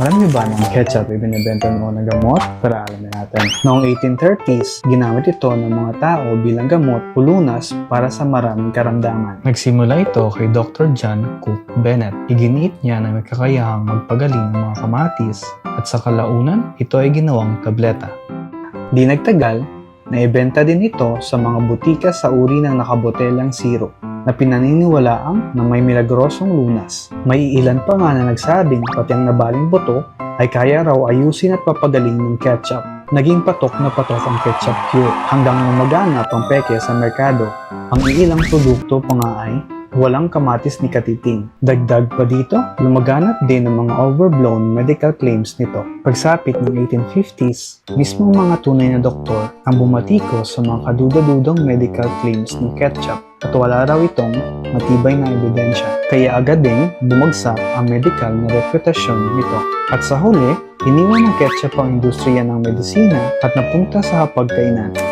Marami ba ng ketchup ay binibenta noon na gamot? Para alamin natin. Noong 1830s, ginamit ito ng mga tao bilang gamot o lunas para sa maraming karamdaman. Nagsimula ito kay Dr. John Cook Bennett. Iginiit niya na may kakayahang magpagaling ng mga kamatis at sa kalaunan, ito ay ginawang tableta. Di nagtagal, naibenta din ito sa mga butika sa uri ng nakabotelang siro na pinaniniwalaang na may milagrosong lunas. May ilan pa nga na nagsabing pati ang nabaling buto ay kaya raw ayusin at papagaling ng ketchup. Naging patok na patok ang ketchup cure hanggang nang maganap ang peke sa merkado. Ang ilang produkto pa nga ay walang kamatis ni katiting. Dagdag pa dito, lumaganap din ang mga overblown medical claims nito. Pagsapit ng 1850s, mismo mga tunay na doktor ang bumatiko sa mga kaduda-dudang medical claims ng ketchup at wala raw itong matibay na ebidensya. Kaya agad ding bumagsak ang medical na reputasyon nito. At sa huli, iniwan ng ketchup ang industriya ng medisina at napunta sa hapagkainan.